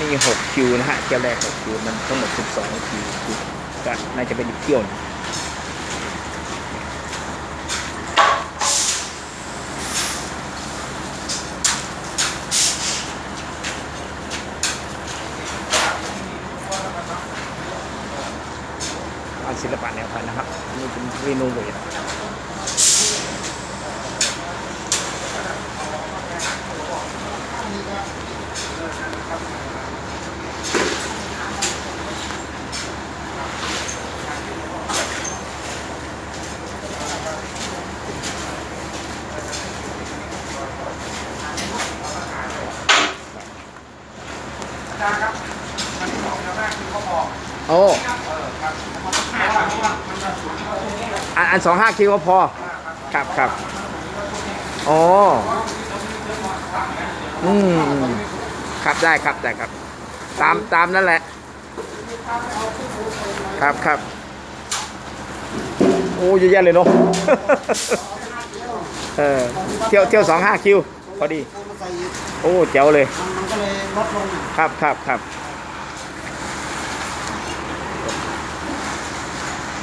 นี่6คิวนะฮะเที่ยวแรก6คิวมันทั้งหมด 12คิวก็น่าจะเป็นอีกเที่ยวนึงอันศิลปะแนวไทยนะครับนนี่เป็นรีโนเวท โอ้อันอันสองห้าคิวก็พอ ครับครับอ๋ออืมอืมครับได้ครับได้ครับ ตามตามนั่นแหละ ครับครับโอ้เยอะแยะเลยเนาะเออเที่ยวเที่ยวสองห้าคิวพอดี โอ้เจ๋วเลย มันก็เลยลดลง ครับครับครับ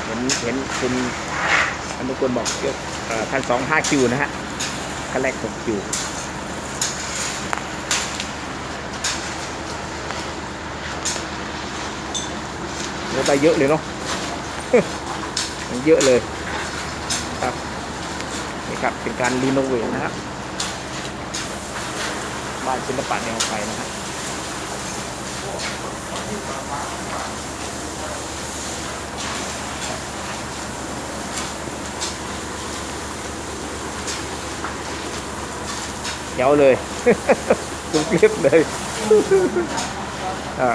เห็ นเห็นคุณอนุกลบอกเกี่ยวเอ่อคันสองห้าคิวนะฮะคันแรกหกคิวเยอะไปเยอะเลยเนาะเยอะเลยครับนี่ครับเป็นการรีโนเวทนะครับบ้านศิลปะแนวไทยนะฮะ เดี๋ยวเลยทุกคลิปเลยอะ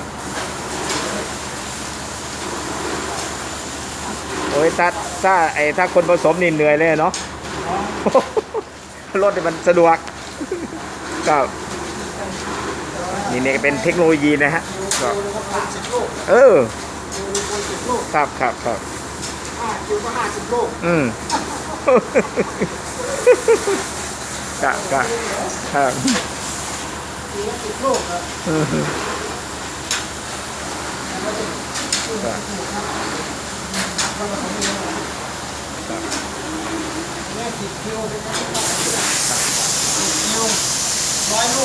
โอ้ยถ้าถ้าไอ้ถ้าคนผสมนี่เหนื่อยเลยเนาะรถนี่มันสะดวกก็นี่เนี่ยเป็นเทคโนโลยีนะฮะก็ปูนก็ปูนสิบลูกเออปูนปูนสิบลูกครับครับครับห้าคิวก็ห้าสิบลูกอืม กะกะครับคิวละสิบลูกครับอืมเนี่ยสิบคิวสิบคิวร้อยลูก